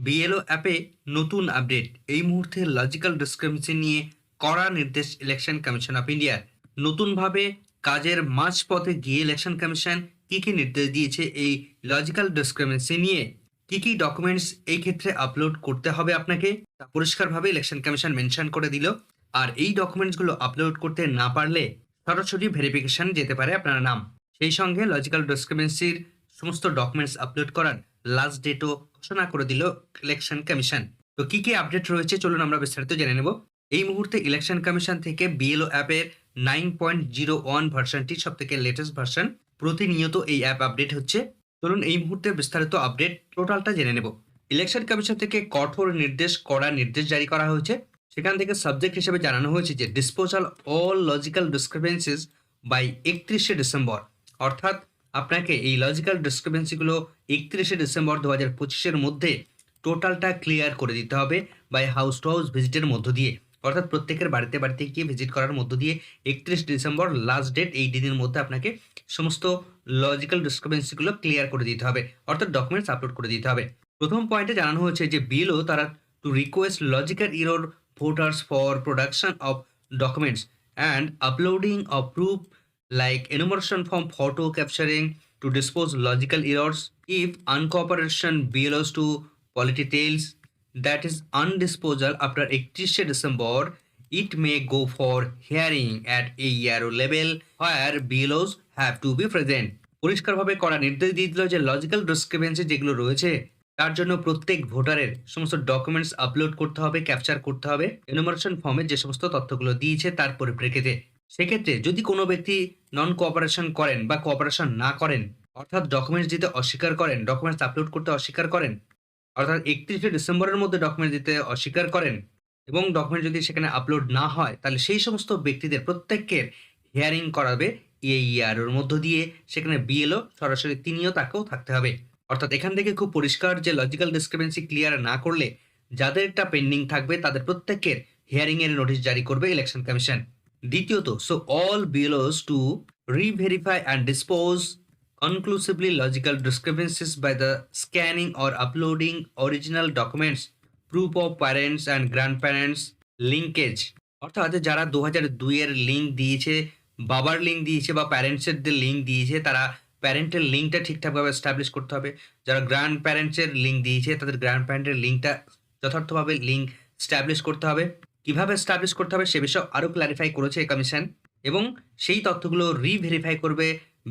BLO অ্যাপে নতুন update এই মুহূর্তে লজিক্যাল ডিসক্রিমিনেশন নিয়ে কড়া নির্দেশ ইলেকশন কমিশন অফ ইন্ডিয়ার নতুনভাবে কাজের মাঝপথে গিয়ে ইলেকশন কমিশন কি কি নির্দেশ দিয়েছে এই লজিক্যাল ডিসক্রিমিনেশন নিয়ে? কি কি ডকুমেন্টস এই ক্ষেত্রে আপলোড করতে হবে আপনাকে? তা পরিষ্কারভাবে ইলেকশন কমিশন মেনশন করে দিল। আর এই ডকুমেন্টসগুলো আপলোড করতে না পারলে সরাসরি ভেরিফিকেশন যেতে পারে আপনার নাম। সেই সঙ্গে লজিক্যাল ডিসক্রিমিনেন্সির সমস্ত ডকুমেন্টস আপলোড করার লাস্ট ডেটও ঘোষণা করে দিল ইলেকশন কমিশন তো কি কি আপডেট রয়েছে চলুন আমরা বিস্তারিত জেনে নেব। এই মুহূর্তে ইলেকশন কমিশন থেকে বিএলও অ্যাপের নাইন পয়েন্ট জিরো ওয়ান ভার্সনটি সব থেকে লেটেস্ট ভার্সন প্রতিনিয়ত এই অ্যাপ আপডেট হচ্ছে। চলুন এই মুহূর্তে বিস্তারিত আপডেট টোটালটা জেনে নেব। ইলেকশন কমিশন থেকে কঠোর নির্দেশ করা নির্দেশ জারি করা হয়েছে। সেখান থেকে সাবজেক্ট হিসেবে জানানো হয়েছে যে disposal all logical discrepancies by একত্রিশে ডিসেম্বর। অর্থাৎ আপনাকে এই লজিক্যাল ডিসক্রিপেন্সিগুলো একত্রিশে ডিসেম্বর দু হাজার পঁচিশের মধ্যে টোটালটা ক্লিয়ার করে দিতে হবে বাই হাউস টু হাউস ভিজিটের মধ্য দিয়ে। অর্থাৎ প্রত্যেকের বাড়িতে বাড়িতে গিয়ে ভিজিট করার মধ্য দিয়ে একত্রিশ ডিসেম্বর লাস্ট ডেট এই দিনের মধ্যে আপনাকে সমস্ত লজিক্যাল ডিসক্রিপেন্সিগুলো ক্লিয়ার করে দিতে হবে। অর্থাৎ ডকুমেন্টস আপলোড করে দিতে হবে। প্রথম পয়েন্টে জানানো হয়েছে যে বিলও তারা to request logical error voters for production of documents and uploading of proof like enumeration form photo capturing to dispose logical errors if uncooperation belongs to polity tales that is undisposal after 31 December it may go for hearing at a year level where belows have to be present পরিষ্কারভাবে করা নির্দেশ দিয়ে দিল যে logical discrepancy যেগুলো রয়েছে তার জন্য প্রত্যেক ভোটারের সমস্ত ডকুমেন্টস আপলোড করতে হবে ক্যাপচার করতে হবে এনুমারেশন ফর্মে যে সমস্ত তথ্যগুলো দিয়েছে তার পরিপ্রেক্ষিতে সেক্ষেত্রে যদি কোনো ব্যক্তি নন কোঅপারেশন করেন বা কোঅপারেশন না করেন, অর্থাৎ ডকুমেন্টস দিতে অস্বীকার করেন ডকুমেন্টস আপলোড করতে অস্বীকার করেন, অর্থাৎ একত্রিশে ডিসেম্বরের মধ্যে ডকুমেন্ট দিতে অস্বীকার করেন এবং ডকুমেন্ট যদি সেখানে আপলোড না হয়, তাহলে সেই সমস্ত ব্যক্তিদের প্রত্যেকের হিয়ারিং করাবে এই ইয়ারের মধ্য দিয়ে। সেখানে বিএলও সরাসরি তিনিও তাকেও থাকতে হবে। অর্থাৎ এখান থেকে খুব পরিষ্কার যে লজিক্যাল ডিসক্রিপেন্সি ক্লিয়ার না করলে, যাদেরটা পেন্ডিং থাকবে, তাদের প্রত্যেকের হিয়ারিং এর নোটিশ জারি করবে ইলেকশন কমিশন দ্বিতীয়ত so all BLOs to reverify and dispose conclusively logical discrepancies by the scanning or uploading original documents, proof of parents and grandparents linkage. অর্থাৎ যারা দু হাজার দুইয়ের লিঙ্ক দিয়েছে, বাবার লিঙ্ক দিয়েছে বা প্যারেন্টসের লিঙ্ক দিয়েছে, তারা প্যারেন্টের লিঙ্কটা ঠিকঠাকভাবে এস্টাবলিশ করতে হবে। যারা গ্র্যান্ড প্যারেন্টসের লিঙ্ক দিয়েছে, তাদের গ্র্যান্ড প্যারেন্টের লিঙ্কটা যথার্থভাবে লিঙ্ক স্ট্যাবলিশ করতে হবে। কীভাবে স্ট্যাবলিশ করতে হবে সে বিষয়ে আরও ক্ল্যারিফাই করেছে এই কমিশন এবং সেই তথ্যগুলো রিভেরিফাই করবে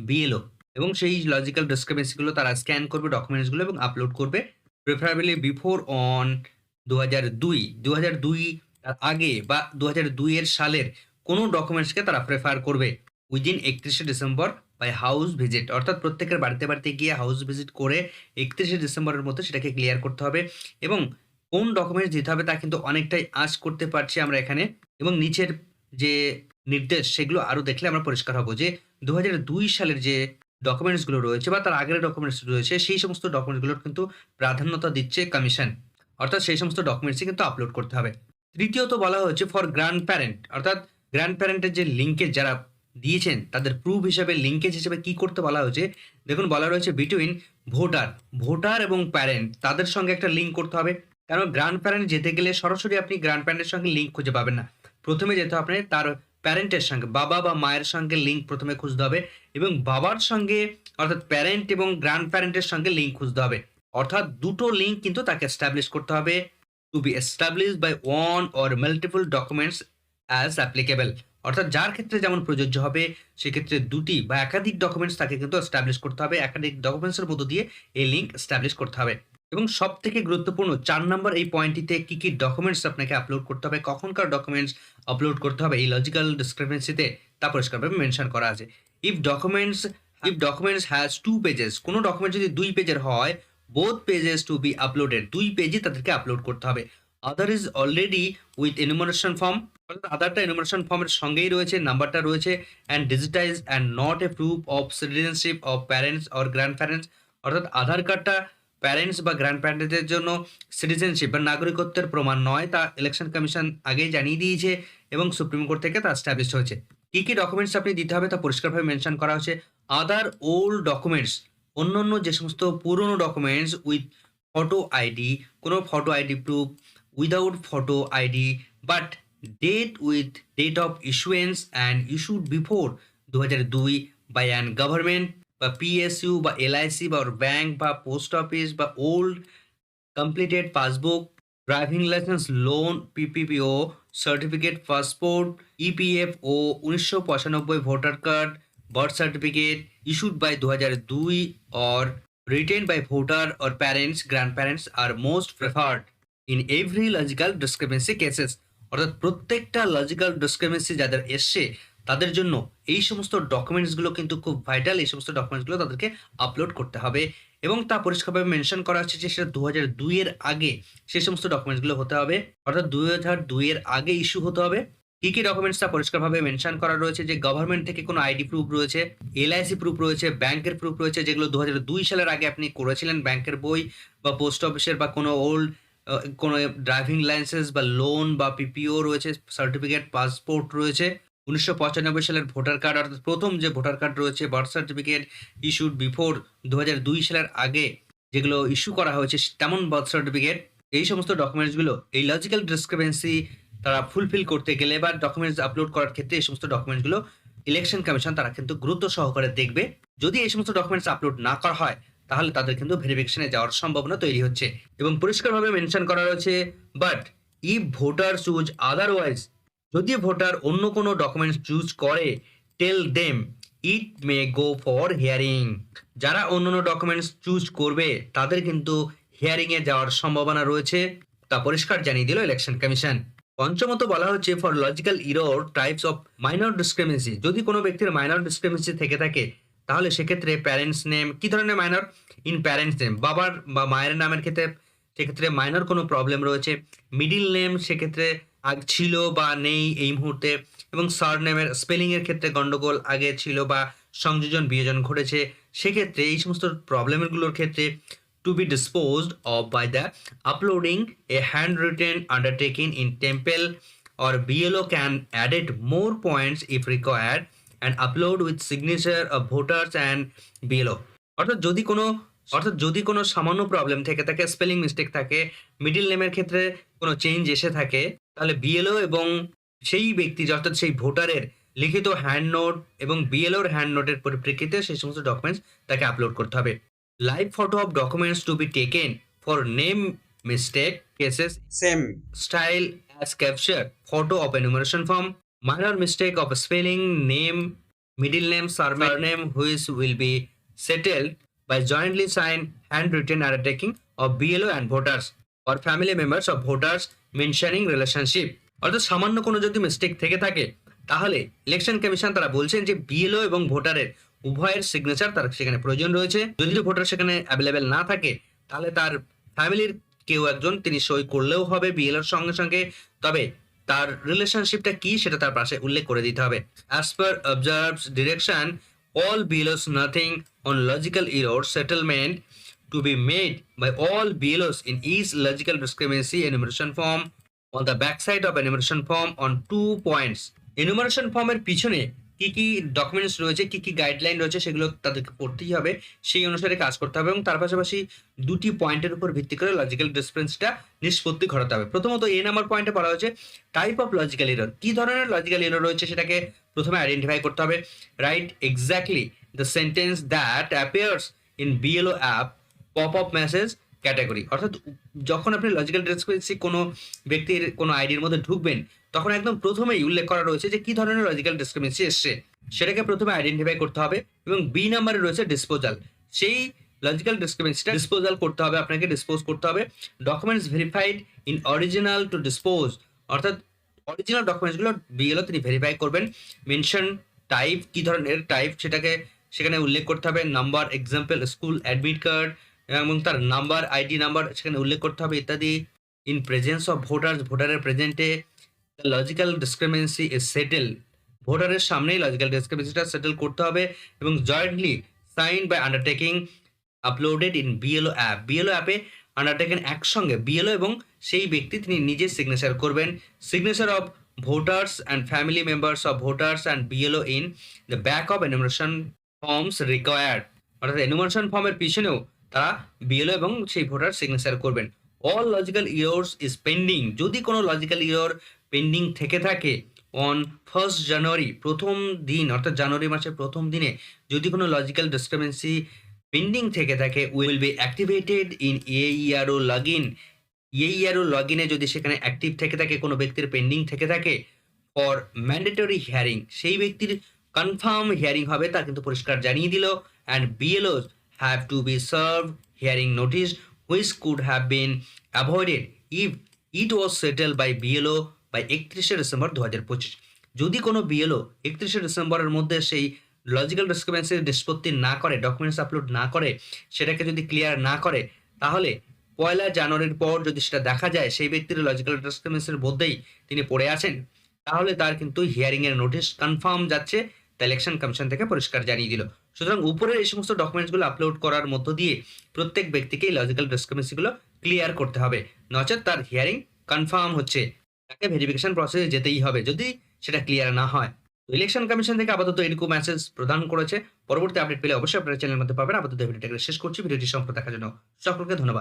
বিএলও এবং সেই লজিক্যাল ডিসক্রিপেন্সিগুলো তারা স্ক্যান করবে ডকুমেন্টসগুলো এবং আপলোড করবে প্রেফারেবলি বিফোর অন দু হাজার দুই। দু হাজার দুই আগে বা দু হাজার দুইয়ের সালের কোনো ডকুমেন্টসকে তারা প্রেফার করবে উইদিন একত্রিশে ডিসেম্বর বাই হাউস ভিজিট অর্থাৎ প্রত্যেকের বাড়িতে বাড়িতে গিয়ে হাউস ভিজিট করে একত্রিশে ডিসেম্বরের মধ্যে সেটাকে ক্লিয়ার করতে হবে এবং কোন ডকুমেন্টস দিতে হবে তা কিন্তু অনেকটাই আজ করতে পারছি আমরা এখানে এবং নিচের যে নির্দেশ সেগুলো আরও দেখলে আমরা পরিষ্কার হব যে দু সালের যে ডকুমেন্টসগুলো রয়েছে বা তার আগের ডকুমেন্টস রয়েছে সেই সমস্ত ডকুমেন্টসগুলোর কিন্তু প্রাধান্যতা দিচ্ছে কমিশন অর্থাৎ সেই সমস্ত ডকুমেন্টসই কিন্তু আপলোড করতে হবে। তৃতীয়ত বলা হয়েছে ফর গ্র্যান্ড প্যারেন্ট অর্থাৎ গ্র্যান্ড প্যারেন্টের যে লিঙ্কেজ যারা দিয়েছেন তাদের প্রুফ হিসেবে লিঙ্কেজ হিসেবে কি করতে বলা হয়েছে? দেখুন বলা রয়েছে বিটুইন ভোটার ভোটার এবং প্যারেন্ট তাদের সঙ্গে একটা লিঙ্ক করতে হবে। কারণ গ্র্যান্ড প্যারেন্ট যেতে গেলে সরাসরি আপনি গ্র্যান্ড প্যারেন্টের সঙ্গে লিঙ্ক খুঁজে পাবেন না। প্রথমে যেতে হবে তার প্যারেন্টের সঙ্গে, বাবা বা মায়ের সঙ্গে লিঙ্ক প্রথমে খুঁজতে হবে এবং বাবার সঙ্গে অর্থাৎ প্যারেন্ট এবং গ্র্যান্ড প্যারেন্টের সঙ্গে লিঙ্ক খুঁজতে হবে। অর্থাৎ দুটো লিঙ্ক কিন্তু তাকে এস্টাবলিশ করতে হবে to be establish by one or multiple documents as applicable অর্থাৎ যার ক্ষেত্রে যেমন প্রযোজ্য হবে, সেক্ষেত্রে দুটি বা একাধিক ডকুমেন্টস তাকে কিন্তু এস্টাবলিশ করতে হবে। একাধিক ডকুমেন্টসের মধ্য দিয়ে এই লিঙ্ক এস্টাবলিশ করতে হবে। এবং সব থেকে গুরুত্বপূর্ণ, চার নম্বর এই পয়েন্টটিতে কি কি ডকুমেন্টস আপনাকে আপলোড করতে হবে, কখনকার ডকুমেন্টস আপলোড করতে হবে, এই লজিক্যাল ডিসক্রিপেন্সিতে তা পরিষ্কারভাবে মেনশন করা আছে। If documents if documents has to pages কোনো ডকুমেন্ট যদি দুই পেজের হয় both pages to be uploaded দুই পেজে তাদেরকে আপলোড করতে হবে। Other is already with enumeration form আদারটা enumeration ফর্মের সঙ্গেই রয়েছে নাম্বারটা রয়েছে and digitize and not a proof of citizenship of parents or grandparents অর্থাৎ আধার কার্ডটা প্যারেন্টস বা গ্র্যান্ড প্যারেন্টসদের জন্য সিটিজেনশিপ বা নাগরিকত্বের প্রমাণ নয়, তা ইলেকশন কমিশন আগেই জানিয়ে দিয়েছে এবং সুপ্রিম কোর্ট থেকে তা স্ট্যাবলিশ হয়েছে। কী কী ডকুমেন্টস আপনি দিতে হবে তা পরিষ্কারভাবে মেনশন করা হয়েছে। আদার ওল্ড ডকুমেন্টস অন্য অন্য যে সমস্ত পুরনো ডকুমেন্টস উইথ ফটো আইডি কোনো photo ID proof without photo ID but date with date of issuance and issued before দু হাজার দুই বাই অ্যান গভর্নমেন্ট বা পিএসইউ বা এলআইসি বা ব্যাংক বা পোস্ট অফিস বা old completed passbook driving licence loan PPPO certificate passport EPFO উনিশশো পঁচানব্বই voter card birth certificate issued by দু হাজার দুই or written by voter or parents grandparents R most preferred in every logical discrepancy cases অর্থাৎ প্রত্যেকটা logical discrepancy যাদের এসছে তাদের জন্য এই সমস্ত ডকুমেন্টসগুলো কিন্তু খুব ভাইটাল এই সমস্ত ডকুমেন্টসগুলো তাদেরকে আপলোড করতে হবে। এবং তা পরিষ্কারভাবে মেনশন করা হচ্ছে যে সেটা দু হাজার দুইয়ের আগে সেই সমস্ত ডকুমেন্টসগুলো হতে হবে। অর্থাৎ দুই হাজার দুইয়ের আগে ইস্যু হতে হবে। কি কি ডকুমেন্টসটা পরিষ্কারভাবে মেনশন করা রয়েছে? যে গভর্নমেন্ট থেকে কোনো আইডি প্রুফ রয়েছে এলআইসি প্রুফ রয়েছে ব্যাংকের প্রুফ রয়েছে, যেগুলো দু দুই সালের আগে আপনি করেছিলেন ব্যাংকের বই বা পোস্ট অফিসের বা কোনো ওল্ড কোনো ড্রাইভিং লাইসেন্স বা লোন বা পিপিও রয়েছে সার্টিফিকেট পাসপোর্ট রয়েছে। উনিশশো পঁচানব্বই সালের ভোটার কার্ড, অর্থাৎ প্রথম যে ভোটার কার্ড রয়েছে, বার্থ সার্টিফিকেট ইস্যুড বিফোর দু হাজার দুই সালের আগে যেগুলো ইস্যু করা হয়েছে, তেমন বার্থ সার্টিফিকেট। এই সমস্ত ডকুমেন্টসগুলো এই লজিক্যাল ডিসক্রিপেন্সি তারা ফুলফিল করতে গেলে বা ডকুমেন্টস আপলোড করার ক্ষেত্রে এই সমস্ত ডকুমেন্টসগুলো ইলেকশন কমিশন তারা কিন্তু গুরুত্ব সহকারে দেখবে। যদি এই সমস্ত ডকুমেন্টস আপলোড না করা হয়, তাহলে তাদের কিন্তু ভেরিফিকেশনে যাওয়ার সম্ভাবনা তৈরি হচ্ছে। এবং পরিষ্কারভাবে মেনশন করা রয়েছে but if voter choose otherwise যদি ভোটার অন্য কোনো ডকুমেন্টস চুজ করে tell them it may go for hearing যারা অন্য অন্য ডকুমেন্টস চুজ করবে, তাদের কিন্তু হিয়ারিংয়ে যাওয়ার সম্ভাবনা রয়েছে। তা পরিষ্কার জানিয়ে দিল ইলেকশন কমিশন পঞ্চমত বলা হচ্ছে for logical error types of minor discrepancy যদি কোনো ব্যক্তির মাইনর ডিসক্রিমেন্সি থেকে থাকে, তাহলে সেক্ষেত্রে প্যারেন্টস নেম কি ধরনের মাইনর ইন প্যারেন্টস নেম বাবার বা মায়ের নামের ক্ষেত্রে, সেক্ষেত্রে মাইনর কোনো প্রবলেম রয়েছে। মিডিল নেম সেক্ষেত্রে ছিল বা নেই এই মুহূর্তে এবং সার নেমের স্পেলিংয়ের ক্ষেত্রে গন্ডগোল আগে ছিল বা সংযোজন, বিয়োজন ঘটেছে, সেক্ষেত্রে এই সমস্ত প্রবলেমগুলোর ক্ষেত্রে to be be of by the uploading a handwritten undertaking in template or BLO can added more points if required and upload with signature of voters and BLO অর্থাৎ যদি কোনো, অর্থাৎ যদি কোনো সামান্য প্রবলেম থেকে থাকে স্পেলিং মিস্টেক থাকে মিডিল নেমের ক্ষেত্রে কোনো চেঞ্জ এসে থাকে তাহলে বিএলও এবং সেই ব্যক্তি অর্থাৎ সেই ভোটারের লিখিত হ্যান্ড নোট এবং বিএলওর হ্যান্ড নোটের পরিপ্রেক্ষিতে সেই সমস্ত ডকুমেন্টস তাকে আপলোড করতে হবে। Live photo of documents to be taken for name mistake cases same style as capture photo of enumeration form minor mistake of spelling name middle name surname name which will be settled by jointly sign handwritten R taking of BLO and voters or family members of voters mentioning relationship. অর্থাৎ সামান্য কোনো যদি mistake থেকে থাকে, তাহলে election commission তারা বলছেন যে বিএলও এবং ভোটারের উভয়ের সিগনেচার তার সেখানে প্রয়োজন রয়েছে। যদি ভোটার সেখানে অ্যাভেলেবেল না থাকে, তাহলে তার ফ্যামিলির কেউ একজন তিনি সই করলেও হবে বিএলওর সঙ্গে সঙ্গে। তবে তার রিলেশনশিপটা কি সেটা তার পাশে উল্লেখ করে দিতে হবে। As per observes direction all BLOs nothing on logical error settlement to be made by all BLOs in each logical discrepancy enumeration form. On the backside of enumeration form on two points. enumeration form ফর্মের পিছনে কি কি documents রয়েছে, কি কি guideline রয়েছে, সেগুলো তাদেরকে পড়তেই হবে। সেই অনুসারে কাজ করতে হবে এবং তার পাশাপাশি দুটি পয়েন্টের উপর ভিত্তি করে লজিক্যাল ডিসপ্রেন্সটা নিষ্পত্তি ঘটাতে হবে। প্রথমত এ নাম্বার পয়েন্টে বলা হয়েছে টাইপ অফ লজিক্যাল এরর কি ধরনের লজিক্যাল এরর রয়েছে সেটাকে প্রথমে আইডেন্টিফাই করতে হবে। Write exactly the sentence that appears in BLO app pop up message category অর্থাৎ যখন আপনি লজিক্যাল ডিসক্রিপেন্সি কোনো ব্যক্তির কোনো আইডির মধ্যে ঢুকবেন, তখন একদম প্রথমেই উল্লেখ করা রয়েছে যে কি ধরনের লজিক্যাল ডিসক্রিপেন্সি এসছে। সেটাকে প্রথমে আইডেন্টিফাই করতে হবে এবং বি নাম্বারে রয়েছে ডিসপোজাল সেই লজিক্যাল ডিসক্রিপেন্সিটা ডিসপোজাল করতে হবে, আপনাকে ডিসপোজ করতে হবে। Documents verified in original to dispose অর্থাৎ অরিজিনাল ডকুমেন্টসগুলো বিএলও তিনি ভেরিফাই করবেন। মেনশন টাইপ কি ধরনের টাইপ সেটাকে সেখানে উল্লেখ করতে হবে। Number example school admit card এবং তার নাম্বার আইডি নাম্বার সেখানে উল্লেখ করতে হবে, ইত্যাদি। ইন প্রেজেন্স অফ ভোটার ভোটারের প্রেজেন্টে লজিক্যাল ডিসক্রিমেন্সি ইজ সেটেল ভোটারের সামনেই লজিক্যাল ডিসক্রিমেন্সিটা সেটেল করতে হবে এবং jointly sign by undertaking uploaded in BLO app BLO অ্যাপে আন্ডারটেকেন একসঙ্গে বিএলও এবং সেই ব্যক্তি তিনি নিজে সিগনেচার করবেন। Signature of voters and family members of voters and BLO in the back of enumeration forms required অর্থাৎ এনুমারেশন ফর্মের পিছনেও তারা বিএলও এবং সেই ভোটার সিগনেচার করবেন। All logical errors is pending যদি কোনো লজিক্যাল ইয়ার পেন্ডিং থেকে থাকে অন ফার্স্ট জানুয়ারি প্রথম দিন, অর্থাৎ জানুয়ারি মাসের প্রথম দিনে যদি কোনো লজিক্যাল ডিসক্রিপেন্সি পেন্ডিং থেকে থাকে will be activated in a ERO log in ERO log ইনে যদি সেখানে অ্যাক্টিভ থেকে থাকে, কোনো ব্যক্তির পেন্ডিং থেকে থাকে ফর ম্যান্ডেটরি হিয়ারিং সেই ব্যক্তির কনফার্ম হিয়ারিং হবে, তা কিন্তু পরিষ্কার জানিয়ে দিল। And BLOs have to be serve hearing notice which could have been avoided if it was settle by BLO by একত্রিশে ডিসেম্বর দু হাজার পঁচিশ। যদি কোনো বিএলও একত্রিশে ডিসেম্বরের মধ্যে সেই লজিক্যাল ডিসক্রিপেন্সির নিষ্পত্তি না করে ডকুমেন্টস আপলোড না করে, সেটাকে যদি ক্লিয়ার না করে, তাহলে পয়লা জানুয়ারির পর যদি সেটা দেখা যায়, সেই ব্যক্তির লজিক্যাল ডিসক্রিপেন্সির মধ্যেই তিনি পড়ে আছেন, তাহলে তার কিন্তু হিয়ারিং এর নোটিশ কনফার্ম যাচ্ছে। তা ইলেকশন কমিশন থেকে পরিষ্কার জানিয়ে দিল। সুতরাং উপরের এই সমস্ত ডকুমেন্টসগুলো আপলোড করার মধ্য দিয়ে প্রত্যেক ব্যক্তিকে লজিক্যাল ডিসক্রিপেন্সিগুলো ক্লিয়ার করতে হবে। নচেত তার হিয়ারিং কনফার্ম হচ্ছে। তাকে ভেরিফিকেশন প্রসেসে যেতেই হবে যদি সেটা ক্লিয়ার না হয়। ইলেকশন কমিশন থেকে আপাতত এরকম মেসেজ প্রদান করেছে। পরবর্তী আপডেট পেলে অবশ্যই আপনার চ্যানেলের মধ্যে পাবেন। আপাতত এই ভিডিওটাকে শেষ করছি। ভিডিওটি সম্পর্কে দেখার জন্য সকলকে ধন্যবাদ।